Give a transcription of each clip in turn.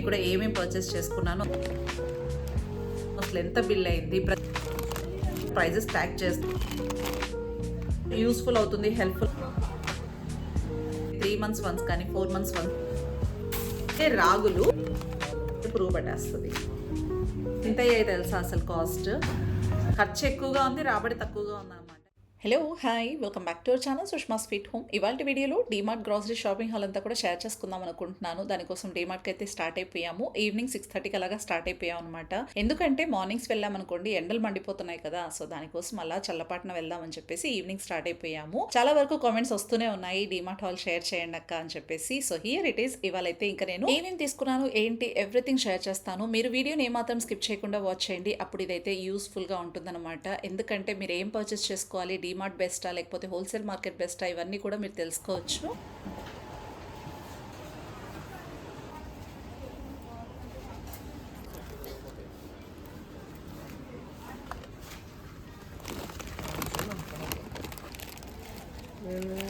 అన్నీ కూడా ఏమేమి పర్చేస్ చేసుకున్నాను అసలు ఎంత బిల్ అయింది? ప్రైజెస్ ట్యాక్ చేస్తాను యూస్ఫుల్ అవుతుంది హెల్ప్ఫుల్ త్రీ మంత్స్ వన్స్ కానీ ఫోర్ మంత్స్ వన్స్ అంటే రాగులు ప్రూవ్ పట్టేస్తుంది. ఇంత అయ్యాయి తెలుసా అసలు కాస్ట్ ఖర్చు ఎక్కువగా ఉంది రాబడి తక్కువగా ఉంది అనమాట hello hi welcome back to our channel Sushma sweet home ఇవాళ వీడియోలో డీమార్ట్ గ్రాసరీ షాపింగ్ హాల్ అంతా కూడా షేర్ చేసుకుందాం అనుకుంటున్నాను. దానికోసం డీమార్ట్కి అయితే స్టార్ట్ అయిపోయాము. ఈవినింగ్ సిక్స్ థర్టీకి అలాగా స్టార్ట్ అయిపోయాం అనమాట ఎందుకంటే మార్నింగ్స్ వెళ్ళామనుకోండి ఎండలు మండిపోతున్నాయి కదా సో దానికోసం అలా చల్లపాటన వెళ్దామని చెప్పేసి ఈవినింగ్ స్టార్ట్ అయిపోయాము. చాలా వరకు కామెంట్స్ వస్తూనే ఉన్నాయి డీమార్ట్ హాల్ షేర్ చేయండి అక్క అని చెప్పేసి. సో హియర్ ఇట్ ఈస్ ఇవాళ అయితే ఇంకా నేను ఏమేమి తీసుకున్నాను ఏంటి ఎవ్రీథింగ్ షేర్ చేస్తాను. మీరు వీడియోని ఏమాత్రం స్కిప్ చేయకుండా వాచ్ చేయండి. అప్పుడు ఇదైతే యూస్ఫుల్గా ఉంటుందన్నమాట. ఎందుకంటే మీరు ఏం పర్చేస్ చేసుకోవాలి డీమార్ట్ బెస్టా లేకపోతే హోల్సేల్ మార్కెట్ బెస్టా ఇవన్నీ కూడా మీరు తెలుసుకోవచ్చు. Hmm.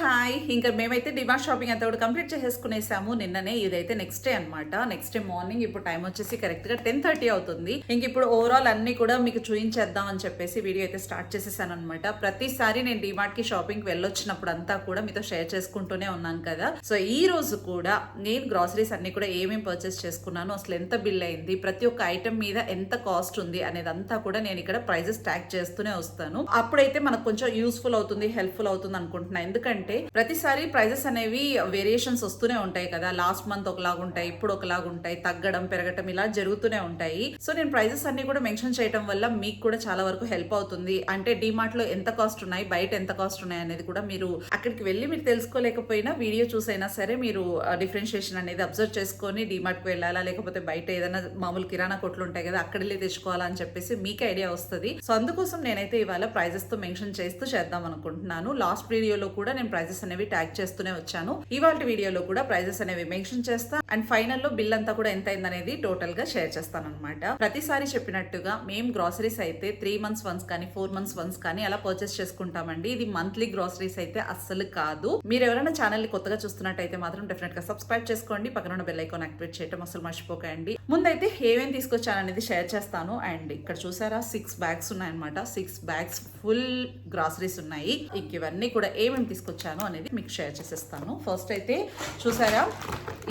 హాయ్. ఇంకా మేమైతే డిమార్ట్ షాపింగ్ అంతా కూడా కంప్లీట్ చేసేసుకునేసాము. నిన్ననే ఇదైతే నెక్స్ట్ డే అనమాట నెక్స్ట్ డే మార్నింగ్ ఇప్పుడు టైం వచ్చేసి కరెక్ట్గా టెన్ థర్టీ అవుతుంది. ఇంక ఇప్పుడు ఓవరాల్ అన్ని కూడా మీకు చూపించేద్దాం అని చెప్పేసి వీడియో అయితే స్టార్ట్ చేసేసాను అనమాట ప్రతిసారి నేను డిమార్ట్కి షాపింగ్ వెళ్ళొచ్చినప్పుడు అంతా కూడా మీతో షేర్ చేసుకుంటూనే ఉన్నాను కదా. సో ఈ రోజు కూడా నేను గ్రాసరీస్ అన్ని కూడా ఏమేమి పర్చేస్ చేసుకున్నాను అసలు ఎంత బిల్ అయింది ప్రతి ఒక్క ఐటమ్ మీద ఎంత కాస్ట్ ఉంది అనేది అంతా కూడా నేను ఇక్కడ ప్రైజెస్ ట్యాగ్ చేస్తూనే వస్తాను. అప్పుడైతే మనకు కొంచెం యూస్ఫుల్ అవుతుంది హెల్ప్ఫుల్ అవుతుంది అనుకుంటున్నాను ఎందుకంటే ప్రతిసారి ప్రైజెస్ అనేవి వేరియేషన్స్ వస్తూనే ఉంటాయి కదా. లాస్ట్ మంత్ ఒకలాగా ఉంటాయి ఇప్పుడు ఒకలాగా ఉంటాయి తగ్గడం పెరగడం ఇలా జరుగుతూనే ఉంటాయి. సో నేను ప్రైజెస్ అన్ని కూడా మెన్షన్ చేయడం వల్ల మీకు కూడా చాలా వరకు హెల్ప్ అవుతుంది. అంటే డిమార్ట్లో ఎంత కాస్ట్ ఉన్నాయి బయట ఎంత కాస్ట్ ఉన్నాయి అనేది కూడా మీరు అక్కడికి వెళ్ళి మీరు తెలుసుకోలేకపోయినా వీడియో చూసైనా సరే మీరు డిఫరెన్షియేషన్ అనేది అబ్జర్వ్ చేసుకొని డిమార్ట్కి వెళ్ళాలా లేకపోతే బయట ఏదైనా మామూలు కిరాణా కొట్లు ఉంటాయి కదా అక్కడ వెళ్ళి తెచ్చుకోవాలా అని చెప్పేసి మీకు ఐడియా వస్తుంది. సో అందుకోసం నేనైతే ఇవాళ ప్రైజెస్తో మెన్షన్ చేస్తూ చేద్దాం అనుకుంటున్నాను. లాస్ట్ వీడియోలో కూడా నేను ప్రైజెస్ అనేవి ట్యాగ్ చేస్తూనే వచ్చాను. ఇవాళ వీడియోలో కూడా ప్రైజెస్ అనేవి మెన్షన్ చేస్తా. అండ్ ఫైనల్లో బిల్ అంతా కూడా ఎంత అయిందనేది టోటల్గా షేర్ చేస్తాను అనమాట ప్రతిసారి చెప్పినట్టుగా మేము గ్రాసరీస్ అయితే త్రీ మంత్స్ వన్స్ కానీ ఫోర్ మంత్స్ వన్స్ కానీ అలా పర్చేస్ చేసుకుంటామండి. ఇది మంత్లీ గ్రాసరీస్ అయితే అస్సలు కాదు. మీరు ఎవరైనా ఛానల్ని కొత్తగా చూస్తున్నట్టయితే మాత్రం డెఫినెట్గా సబ్స్క్రైబ్ చేసుకోండి. పక్కన ఉన్న బెల్ ఐకాన్ యాక్టివేట్ చేయడం అసలు మర్చిపోకండి. ముందైతే ఏమేమి తీసుకొచ్చాననేది షేర్ చేస్తాను. అండ్ ఇక్కడ చూసారా? సిక్స్ బ్యాగ్స్ ఉన్నాయన్నమాట. సిక్స్ బ్యాగ్స్ ఫుల్ గ్రాసరీస్ ఉన్నాయి. ఇవన్నీ కూడా ఏమేమి తీసుకొచ్చాను? అనేది మీకు షేర్ చేసేస్తాను. ఫస్ట్ అయితే చూసారా?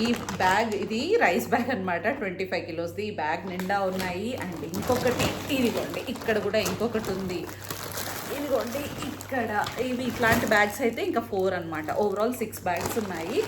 ఈ బ్యాగ్ ఇది రైస్ బ్యాగ్ అన్నమాట. ట్వంటీ ఫైవ్ కిలోస్ది. ఈ బ్యాగ్ నిండా ఉన్నాయి. అండ్ ఇంకొకటి ఇదిగోండి ఇక్కడ కూడా ఇంకొకటి ఉంది. ఇదిగోండి ఇక్కడ ఇవి ఇట్లాంటి బ్యాగ్స్ అయితే ఇంకా ఫోర్ అన్నమాట. ఓవరాల్ సిక్స్ బ్యాగ్స్ ఉన్నాయి.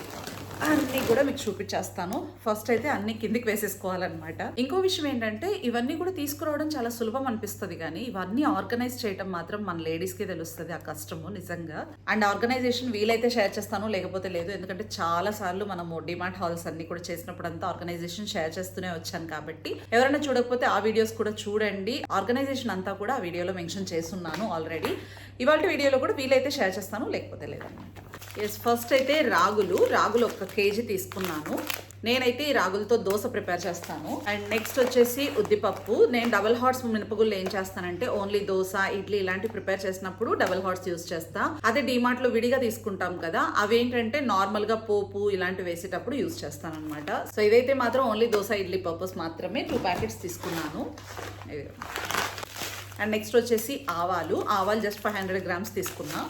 అన్నీ కూడా మీకు చూపించేస్తాను. ఫస్ట్ అయితే అన్ని కిందికి వేసేసుకోవాలన్నమాట. ఇంకో విషయం ఏంటంటే ఇవన్నీ కూడా తీసుకురావడం చాలా సులభం అనిపిస్తుంది కానీ ఇవన్నీ ఆర్గనైజ్ చేయడం మాత్రం మన లేడీస్కి తెలుస్తుంది ఆ కష్టము నిజంగా. అండ్ ఆర్గనైజేషన్ వీలైతే షేర్ చేస్తాను లేకపోతే లేదు ఎందుకంటే చాలా సార్లు మనము డిమార్ట్ హాల్స్ అన్ని కూడా చేసినప్పుడు అంతా ఆర్గనైజేషన్ షేర్ చేస్తూనే వచ్చాను కాబట్టి. ఎవరైనా చూడకపోతే ఆ వీడియోస్ కూడా చూడండి. ఆర్గనైజేషన్ అంతా కూడా ఆ వీడియోలో మెన్షన్ చేస్తున్నాను ఆల్రెడీ ఇవాళ వీడియోలో కూడా వీలైతే షేర్ చేస్తాను లేకపోతే లేదన్నమాట. ఎస్ ఫస్ట్ అయితే రాగులు. రాగులు ఒక కేజీ తీసుకున్నాను. నేనైతే ఈ రాగులతో దోశ ప్రిపేర్ చేస్తాను. అండ్ నెక్స్ట్ వచ్చేసి ఉద్దిపప్పు. నేను డబల్ హార్ట్స్ మినపగుళ్ళు ఏం చేస్తానంటే ఓన్లీ దోశ ఇడ్లీ ఇలాంటివి ప్రిపేర్ చేసినప్పుడు డబల్ హార్ట్స్ యూస్ చేస్తా. అదే డిమార్ట్లో విడిగా తీసుకుంటాం కదా అవేంటంటే నార్మల్గా పోపు ఇలాంటివి వేసేటప్పుడు యూస్ చేస్తాను అనమాట సో ఇదైతే మాత్రం ఓన్లీ దోశ ఇడ్లీ పర్పస్ మాత్రమే. టూ ప్యాకెట్స్ తీసుకున్నాను. అండ్ నెక్స్ట్ వచ్చేసి ఆవాలు. ఆవాలు జస్ట్ ఫైవ్ హండ్రెడ్ గ్రామ్స్ తీసుకున్నా.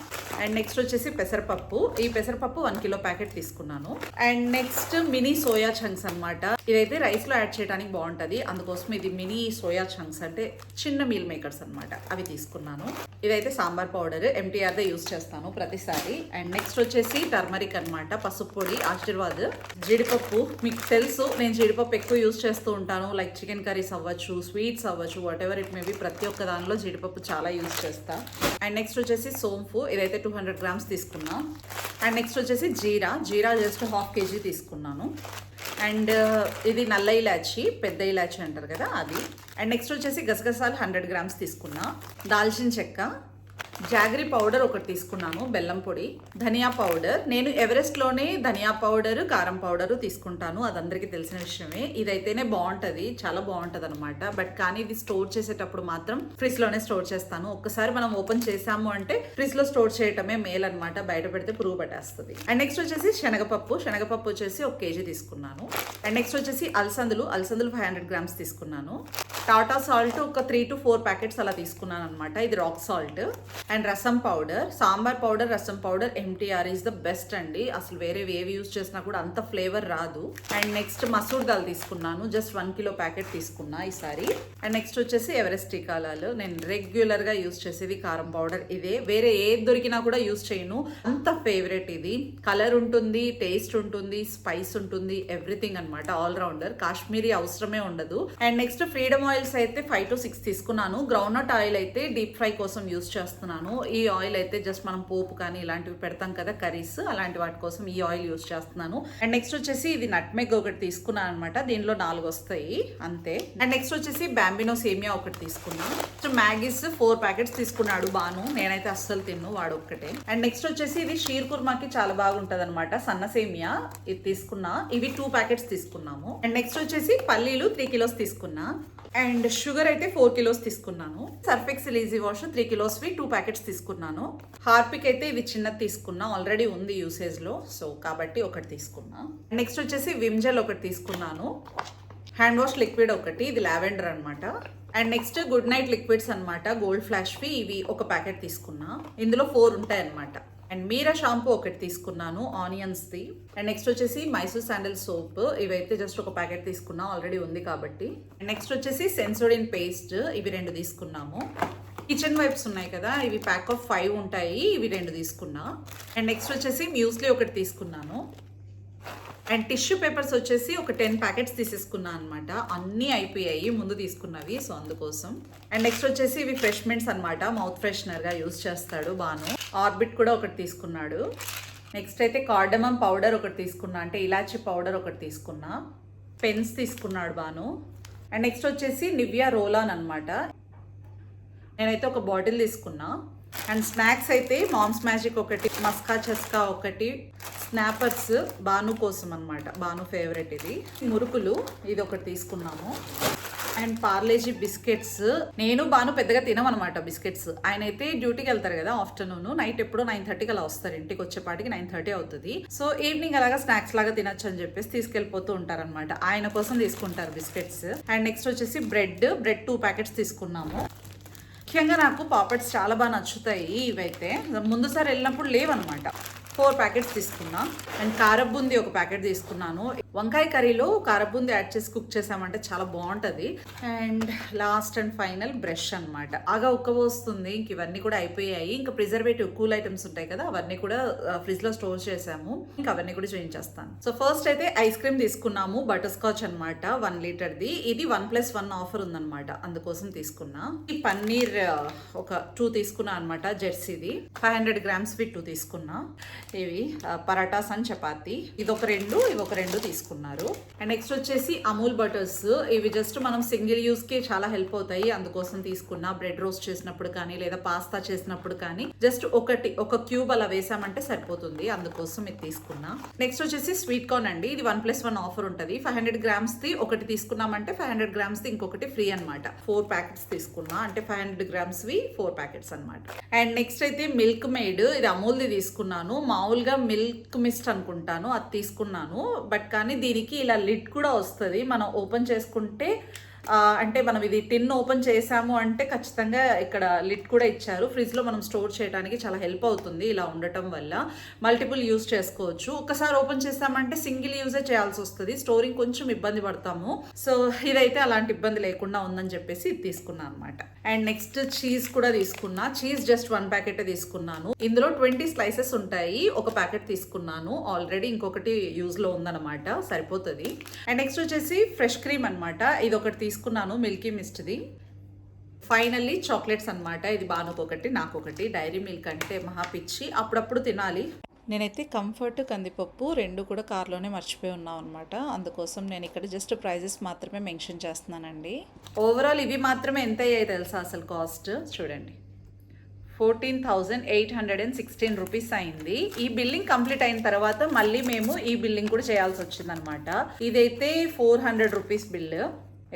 అండ్ నెక్స్ట్ వచ్చేసి పెసరపప్పు. ఈ పెసరపప్పు వన్ కిలో ప్యాకెట్ తీసుకున్నాను. And next mini soya chunks అన్నమాట. ఇదైతే రైస్లో యాడ్ చేయడానికి బాగుంటది. అందుకోసం ఇది మినీ సోయా చంక్స్ అంటే చిన్న మీల్ మేకర్స్ అన్నమాట. అవి తీసుకున్నాను. ఇదైతే సాంబార్ పౌడర్. ఎంటీఆర్ దే యూస్ చేస్తాను ప్రతిసారి. అండ్ నెక్స్ట్ వచ్చేసి టర్మరిక్ అన్నమాట. పసుపు పొడి ఆశీర్వాద్ జీడిపప్పు. మీకు తెలుసు నేను జీడిపప్పు ఎక్కువ యూస్ చేస్తూ ఉంటాను. లైక్ చికెన్ కర్రీస్ అవ్వచ్చు స్వీట్స్ అవ్వచ్చు వాట్ ఎవర్ ఇట్ మేబీ ప్రతి ఒక్క దానిలో జీడిపప్పు చాలా యూస్ చేస్తా. అండ్ నెక్స్ట్ వచ్చేసి సోంపు. ఇదైతే టూ హండ్రెడ్ గ్రామ్స్ తీసుకున్నా. అండ్ నెక్స్ట్ వచ్చేసి జీరా. జీరా జస్ట్ హాఫ్ కేజీ తీసుకున్నాను. అండ్ uh, ఇది నల్ల ఇలాచి పెద్ద ఇలాచి అంటారు కదా అది. అండ్ నెక్స్ట్ వచ్చేసి గసగసాలు హండ్రెడ్ గ్రామ్స్ తీసుకున్నా. దాల్చిన చెక్క జాగరీ పౌడర్ ఒకటి తీసుకున్నాను బెల్లం పొడి. ధనియా పౌడర్. నేను ఎవరెస్ట్లోనే ధనియా పౌడర్ కారం పౌడరు తీసుకుంటాను. అది అందరికీ తెలిసిన విషయమే. ఇదైతేనే బాగుంటుంది చాలా బాగుంటుంది అనమాట బట్ కానీ ఇది స్టోర్ చేసేటప్పుడు మాత్రం ఫ్రిడ్జ్లోనే స్టోర్ చేస్తాను. ఒక్కసారి మనం ఓపెన్ చేసాము అంటే ఫ్రిడ్జ్లో స్టోర్ చేయటమే మేల్ అనమాట బయట పెడితే పురుగు పట్టేస్తుంది. అండ్ నెక్స్ట్ వచ్చేసి శనగపప్పు. శనగపప్పు వచ్చేసి ఒక కేజీ తీసుకున్నాను. అండ్ నెక్స్ట్ వచ్చేసి అలసందులు. అలసందులు ఫైవ్ హండ్రెడ్ గ్రామ్స్ తీసుకున్నాను. టాటా సాల్ట్ ఒక త్రీ టు ఫోర్ ప్యాకెట్స్ అలా తీసుకున్నాను అనమాట ఇది rock salt. And rasam powder sambar powder rasam powder MTR is the best అండి. అసలు వేరే ఏవి యూస్ చేసినా కూడా అంత ఫ్లేవర్ రాదు. అండ్ నెక్స్ట్ మసూర్ దాల్ తీసుకున్నాను. జస్ట్ వన్ కిలో ప్యాకెట్ తీసుకున్నా ఈసారి అండ్ నెక్స్ట్ వచ్చేసి ఎవరెస్ట్ టీకాలాలు నేను రెగ్యులర్గా యూస్ చేసేది కారం పౌడర్ ఇదే వేరే ఏది దొరికినా కూడా యూస్ చేయను. అంత ఫేవరెట్ ఇది. కలర్ ఉంటుంది టేస్ట్ ఉంటుంది స్పైస్ ఉంటుంది ఎవ్రీథింగ్ అనమాట ఆల్ రౌండర్ కాశ్మీరీ అవసరమే ఉండదు. అండ్ నెక్స్ట్ ఫ్రీడమ్ ఆయిల్స్ అయితే ఫైవ్ టు సిక్స్ తీసుకున్నాను. గ్రౌండ్ నట్ ఆయిల్ అయితే డీప్ ఫ్రై కోసం యూస్ చేస్తున్నాను. ఈ ఆయిల్ అయితే జస్ట్ మనం పోపు కానీ ఇలాంటివి పెడతాం కదా కర్రీస్ అలాంటి వాటి కోసం ఈ ఆయిల్ యూస్ చేస్తున్నాను. అండ్ నెక్స్ట్ వచ్చేసి ఇది నట్మెగ్ ఒకటి తీసుకున్నాను అనమాట దీనిలో నాలుగు వస్తాయి. అంతే. అండ్ నెక్స్ట్ వచ్చేసి బ్యాంబినో సేమియా ఒకటి తీసుకున్నా. సో మ్యాగీస్ ఫోర్ ప్యాకెట్స్ తీసుకున్నాడు బాను. నేనైతే అస్సలు తిన్ను వాడు ఒక్కటే. అండ్ నెక్స్ట్ వచ్చేసి ఇది షీర్ కుర్మాకి చాలా బాగుంటది అనమాట సన్న సేమియా. ఇది తీసుకున్నా. ఇవి టూ ప్యాకెట్స్ తీసుకున్నాము. అండ్ నెక్స్ట్ వచ్చేసి పల్లీలు త్రీ కిలోస్ తీసుకున్నా. అండ్ షుగర్ అయితే ఫోర్ కిలోస్ తీసుకున్నాను. Surf excel easy wash three కిలోస్వి two packets తీసుకున్నాను. హార్పిక్ అయితే ఇది చిన్నది తీసుకున్నా ఆల్రెడీ ఉంది యూసేజ్లో సో కాబట్టి ఒకటి తీసుకున్నా. నెక్స్ట్ వచ్చేసి విమ్జెల్ ఒకటి తీసుకున్నాను. హ్యాండ్ వాష్ లిక్విడ్ ఒకటి ఇది లావెండర్ అనమాట and next good night liquids అనమాట గోల్డ్ ఫ్లాష్వి ఇవి ఒక ప్యాకెట్ తీసుకున్నా. ఇందులో ఫోర్ ఉంటాయి అనమాట అండ్ మీరా షాంపూ ఒకటి తీసుకున్నాను ఆనియన్స్ది అండ్ నెక్స్ట్ వచ్చేసి మైసూర్ శాండల్ సోప్. ఇవైతే జస్ట్ ఒక ప్యాకెట్ తీసుకున్నా ఆల్రెడీ ఉంది కాబట్టి. అండ్ నెక్స్ట్ వచ్చేసి సెన్సోడిన్ పేస్ట్ ఇవి రెండు తీసుకున్నాము. కిచెన్ వైప్స్ ఉన్నాయి కదా ఇవి ప్యాక్ ఆఫ్ ఫైవ్ ఉంటాయి ఇవి రెండు తీసుకున్నా. అండ్ నెక్స్ట్ వచ్చేసి మ్యూస్లీ ఒకటి తీసుకున్నాను. అండ్ టిష్యూ పేపర్స్ వచ్చేసి ఒక టెన్ ప్యాకెట్స్ తీసేసుకున్నా అనమాట అన్నీ అయిపోయాయి ముందు తీసుకున్నవి సో అందుకోసం. అండ్ నెక్స్ట్ వచ్చేసి ఇవి ఫ్రెష్మెంట్స్ అనమాట మౌత్ ఫ్రెషనర్గా యూస్ చేస్తాడు బాను. ఆర్బిట్ కూడా ఒకటి తీసుకున్నాడు. నెక్స్ట్ అయితే కార్డమమ్ పౌడర్ ఒకటి తీసుకున్నా అంటే ఇలాచి పౌడర్ ఒకటి తీసుకున్నా. పెన్స్ తీసుకున్నాడు బాను. అండ్ నెక్స్ట్ వచ్చేసి నివ్యా రోలాన్ అనమాట నేనైతే ఒక బాటిల్ తీసుకున్నా. అండ్ స్నాక్స్ అయితే మామ్స్ మ్యాజిక్ ఒకటి మస్కా చస్కా ఒకటి స్నాపర్స్ బాను కోసం అనమాట బాను ఫేవరెట్ ఇది. మురుకులు ఇది ఒకటి తీసుకున్నాము. అండ్ పార్లేజీ బిస్కెట్స్ నేను బాను పెద్దగా తినమనమాట బిస్కెట్స్ ఆయన అయితే డ్యూటీకి వెళ్తారు కదా ఆఫ్టర్నూన్ నైట్ ఎప్పుడో నైన్ థర్టీకి అలా వస్తారు ఇంటికి వచ్చేపాటికి నైన్ థర్టీ అవుతుంది. సో ఈవినింగ్ అలాగా స్నాక్స్ లాగా తినొచ్చు అని చెప్పేసి తీసుకెళ్ళిపోతూ ఉంటారనమాట ఆయన కోసం తీసుకుంటారు బిస్కెట్స్ అండ్ నెక్స్ట్ వచ్చేసి బ్రెడ్ బ్రెడ్ టూ ప్యాకెట్స్ తీసుకున్నాము. ముఖ్యంగా నాకు పాపడ్స్ చాలా బాగా నచ్చుతాయి ఇవైతే. ముందుసారి వెళ్ళినప్పుడు లేవన్నమాట. ఫోర్ ప్యాకెట్స్ తీసుకున్నా. అండ్ కారబుంది ఒక ప్యాకెట్ తీసుకున్నాను. వంకాయ కర్రీలో కారబుంది యాడ్ చేసి కుక్ చేసామంటే చాలా బాగుంటుంది. And last and final brush అన్నమాట. ఆగా ఉక్కబోస్తుంది ఇంక ఇవన్నీ కూడా అయిపోయాయి. ఇంకా ప్రిజర్వేటివ్ కూల్ ఐటమ్స్ ఉంటాయి కదా అవన్నీ కూడా ఫ్రిడ్జ్లో స్టోర్ చేసాము. ఇంకా అవన్నీ కూడా చేయించేస్తాను సో ఫస్ట్ అయితే ఐస్ క్రీమ్ తీసుకున్నాము బటర్ స్కాచ్ అనమాట వన్ లీటర్ది. ఇది వన్ ప్లస్ వన్ ఆఫర్ ఉందన్నమాట అందుకోసం తీసుకున్నా. ఈ పన్నీర్ ఒక టూ తీసుకున్నా అనమాట జెర్సీది. ఫైవ్ హండ్రెడ్ గ్రామ్స్ వి టూ తీసుకున్నా. ఇవి పరాటాస్ అండ్ చపాతి. ఇది ఒక రెండు ఇవి ఒక రెండు తీసుకున్నారు. అండ్ నెక్స్ట్ వచ్చేసి అమూల్ బటర్స్. ఇవి జస్ట్ మనం సింగిల్ యూస్కి చాలా హెల్ప్ అవుతాయి. అందుకోసం తీసుకున్న బ్రెడ్ రోస్ట్ చేసినప్పుడు కానీ లేదా పాస్తా చేసినప్పుడు కానీ జస్ట్ ఒకటి ఒక క్యూబ్ అలా వేసామంటే సరిపోతుంది. అందుకోసం ఇది తీసుకున్నా. నెక్స్ట్ వచ్చేసి స్వీట్ కార్న్ అండి. ఇది వన్ ప్లస్ వన్ ఆఫర్ ఉంటుంది. ఫైవ్ హండ్రెడ్ గ్రామ్స్ ది ఒకటి తీసుకున్నామంటే ఫైవ్ హండ్రెడ్ గ్రామ్స్ ది ఇంకొకటి ఫ్రీ అన్నమాట. ఫోర్ ప్యాకెట్స్ తీసుకున్నా. అంటే ఫైవ్ హండ్రెడ్ గ్రామ్స్ వి ఫోర్ ప్యాకెట్స్ అన్నమాట. అండ్ నెక్స్ట్ అయితే మిల్క్ మేడ్. ఇది అమూల్ది తీసుకున్నాను. మామూలుగా మిల్క్ మిస్ట్ అనుకుంటాను అది తీసుకున్నాను. బట్ కానీ దీనికి ఇలా లిడ్ కూడా వస్తుంది. మనం ఓపెన్ చేసుకుంటే అంటే మనం ఇది టిన్ ఓపెన్ చేసాము అంటే ఖచ్చితంగా ఇక్కడ లిట్ కూడా ఇచ్చారు. ఫ్రిడ్జ్లో మనం స్టోర్ చేయడానికి చాలా హెల్ప్ అవుతుంది ఇలా ఉండటం వల్ల. మల్టిపుల్ యూజ్ చేసుకోవచ్చు. ఒకసారి ఓపెన్ చేసామంటే సింగిల్ యూజే చేయాల్సి వస్తుంది. స్టోరింగ్ కొంచెం ఇబ్బంది పడతాము. సో ఇదైతే అలాంటి ఇబ్బంది లేకుండా ఉందని చెప్పేసి ఇది తీసుకున్నాను అనమాట అండ్ నెక్స్ట్ చీజ్ కూడా తీసుకున్నా. చీజ్ జస్ట్ వన్ ప్యాకెట్ తీసుకున్నాను. ఇందులో ట్వంటీ స్లైసెస్ ఉంటాయి. ఒక ప్యాకెట్ తీసుకున్నాను. ఆల్రెడీ ఇంకొకటి యూజ్లో ఉందన్నమాట. సరిపోతుంది. అండ్ నెక్స్ట్ వచ్చేసి ఫ్రెష్ క్రీమ్ అన్నమాట. ఇది ఒకటి తీసుకున్నాను మిల్కీ మిస్ట్ది ఫైనల్లీ చాక్లెట్స్ అన్నమాట. ఇది బానుకు ఒకటి నాకు ఒకటి డైరీ మిల్క్ అంటే మహా పిచ్చి. అప్పుడప్పుడు తినాలి. నేనైతే కంఫర్ట్ కందిపప్పు రెండు కూడా కార్లోనే మర్చిపోయి ఉన్నాం అనమాట అందుకోసం నేను ఇక్కడ జస్ట్ ప్రైజెస్ మాత్రమే మెన్షన్ చేస్తున్నానండి. ఓవరాల్ ఇవి మాత్రమే ఎంత అయ్యాయి తెలుసా అసలు కాస్ట్ చూడండి. Fourteen thousand eight hundred and sixteen rupees అయింది. ఈ బిల్లింగ్ కంప్లీట్ అయిన తర్వాత మళ్ళీ మేము ఈ బిల్లింగ్ కూడా చేయాల్సి వచ్చిందనమాట ఇదైతే ఫోర్ హండ్రెడ్ రూపీస్ బిల్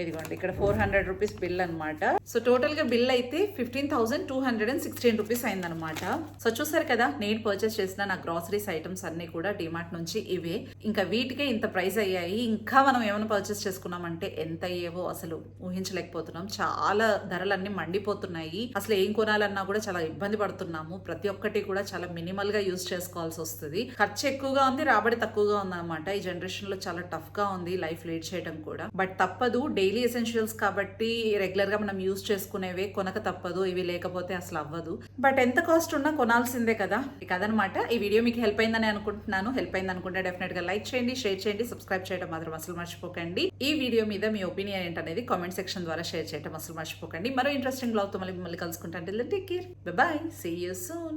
ఇదిగోండి ఇక్కడ ఫోర్ హండ్రెడ్ రూపీస్ బిల్ అనమాట సో టోటల్గా బిల్ అయితే fifteen thousand two hundred and sixteen rupees అయిందనమాట సో చూసారు కదా నేను పర్చేస్ చేసిన నా గ్రాసరీస్ ఐటమ్స్ అన్ని కూడా డిమార్ట్ నుంచి ఇవే. ఇంకా వీటికే ఇంత ప్రైస్ అయ్యాయి. ఇంకా మనం ఏమైనా పర్చేస్ చేసుకున్నామంటే ఎంత అయ్యేవో అసలు ఊహించలేకపోతున్నాం. చాలా ధరలన్నీ మండిపోతున్నాయి. అసలు ఏం కొనాలన్నా కూడా చాలా ఇబ్బంది పడుతున్నాము. ప్రతి ఒక్కటి కూడా చాలా మినిమల్గా యూజ్ చేసుకోవాల్సి వస్తుంది. ఖర్చు ఎక్కువగా ఉంది రాబడి తక్కువగా ఉంది అనమాట ఈ జనరేషన్లో చాలా టఫ్గా ఉంది లైఫ్ లీడ్ చేయడం కూడా. బట్ తప్పదు డే డైలీ ఎసెన్షియల్స్ కాబట్టి రెగ్యులర్గా మనం యూజ్ చేసుకునేవే కొనక తప్పదు ఇవి లేకపోతే అసలు అవ్వదు. బట్ ఎంత కాస్ట్ ఉన్నా కొనాల్సిందే కదా. ఇక ఈ వీడియో మీకు హెల్ప్ అయిందని అనుకుంటున్నాను. హెల్ప్ అయింది అనుకుంటే డెఫినెట్గా లైక్ చేయండి షేర్ చేయండి సబ్స్క్రైబ్ చేయడం మాత్రం అసలు మర్చిపోకండి. ఈ వీడియో మీద మీ ఒపీనియన్ ఏంటనేది కామెంట్ సెక్షన్ ద్వారా షేర్ చేయడం అసలు మర్చిపోకండి. మరో ఇంట్రెస్టింగ్ బ్లాగ్తో మళ్ళీ మిమ్మల్ని కలుసుకుంటాను. Take care. Bye see you soon